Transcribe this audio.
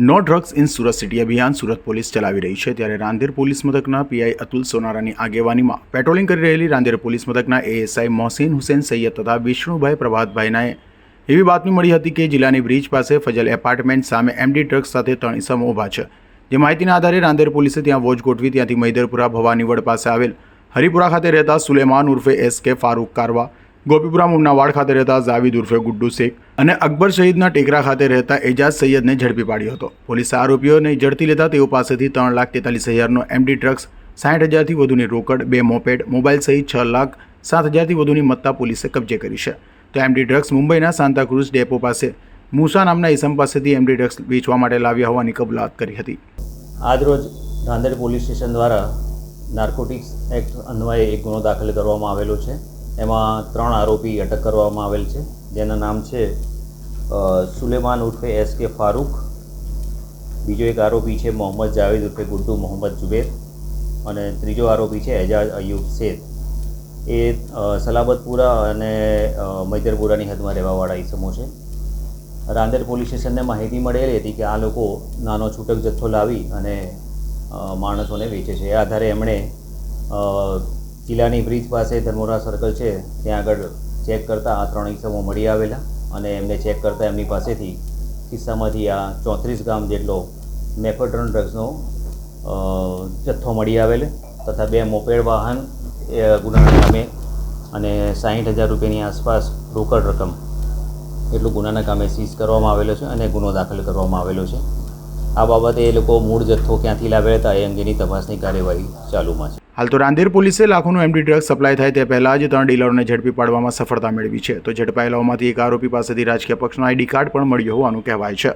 No drugs in Surat city અભિયાન Surat police ચલાવી રહી છે ત્યારે રાંદેર પોલીસ મથકના પીઆઈ અતુલ સોનારાની આગેવાનીમાં પેટ્રોલિંગ કરી રહેલી રાંદેર પોલીસ મથકના એએસઆઈ મોહસિન હુસેન સૈયદ તથા વિષ્ણુભાઈ પ્રભાતભાઈના એવી બાતમી મળી હતી કે જિલ્લાની બ્રિજ પાસે ફજલ એપાર્ટમેન્ટ સામે એમડી ડ્રગ્સ સાથે ત્રણ ઇસમો ઊભા છે. જે માહિતીના આધારે રાંદેર પોલીસે ત્યાં વોચ ગોઠવી ત્યાંથી મૈદરપુરા ભવાનીવડ પાસે આવેલ હરિપુરા ખાતે રહેતા સુલેમાન ઉર્ફે એસ કે ફારૂક કારવા ગોપીપુરા મુમનાવાડ ખાતે રહેતા જાવીદ ઉર્ફે ગુડ્ડુ શેખ અને અકબર શહીદના ટેકરા ખાતે રહેતા એજાજ સૈયદને ઝડપી પાડ્યો હતો. પોલીસે આરોપીઓને ઝડપી લેતા તેઓ પાસેથી ત્રણ લાખ તેતાલીસ હજારનો એમડી ડ્રગ્સ, સાઠ હજારથી વધુની રોકડ, બે મોપેડ, મોબાઈલ સહિત છ લાખ સાત હજારથી વધુની મત્તા પોલીસે કબજે કરી છે. તો એમડી ડ્રગ્સ મુંબઈના સાંતાક્રુઝ ડેપો પાસે મૂસા નામના ઇસમ પાસેથી એમડી ડ્રગ્સ વેચવા માટે લાવ્યા હોવાની કબૂલાત કરી હતી. આજરોજ રાંદેર પોલીસ સ્ટેશન દ્વારા નાર્કોટિક્સ એક્ટ અન્વયે એક ગુનો દાખલ કરવામાં આવેલો છે. એમાં ત્રણ આરોપી અટક કરવામાં આવેલ છે. જેના નામ છે સુલેમાન ઉર્ફે એસ કે ફારૂક. બીજો એક આરોપી છે મોહમ્મદ જાવેદ ઉર્ફે ગુડ્ડુ મોહમ્મદ જુબેર. અને ત્રીજો આરોપી છે એજાજ અયુબ શેખ. એ સલાબતપુરા અને મૈદરપુરાની હદમાં રહેવાવાળા ઈસમો છે. રાંદેર પોલીસ સ્ટેશનને માહિતી મળેલી હતી કે આ લોકો નાનો છૂટક જથ્થો લાવી અને માણસોને વેચે છે. એ આધારે એમણે અ, જિલ્લાની બ્રિજ પાસે ધર્મોરા સર્કલ છે. ત્યાં આગળ ચેક કરતાં આ ત્રણ ઇસમો મળી આવેલા અને એમને ચેક કરતાં એમની પાસેથી ખિસ્સામાંથી આ ચોત્રીસ ગ્રામ જેટલો મેફેડ્રોન ડ્રગ્સનો જથ્થો મળી આવેલ તથા બે મોપેડ વાહન ગુનાના કામે અને સાહીઠ હજાર રૂપિયાની આસપાસ રોકડ રકમ એટલું ગુનાના કામે સીઝ કરવામાં આવેલો છે અને ગુનો દાખલ કરવામાં આવેલો છે. આ બાબતે એ લોકો મૂળ જથ્થો ક્યાંથી લાવ્યા હતા એ અંગેની તપાસની કાર્યવાહી ચાલુમાં છે. હાલ તો રાંદેર પોલીસે લાખોનું એમડી ડ્રગ્સ સપ્લાય થાય તે પહેલાં જ ત્રણ ડીલરોને ઝડપી પાડવામાં સફળતા મેળવી છે. તો ઝડપાયેલાઓમાંથી એક આરોપી પાસેથી રાજકીય પક્ષનો આઈડી કાર્ડ પણ મળ્યો હોવાનું કહેવાય છે.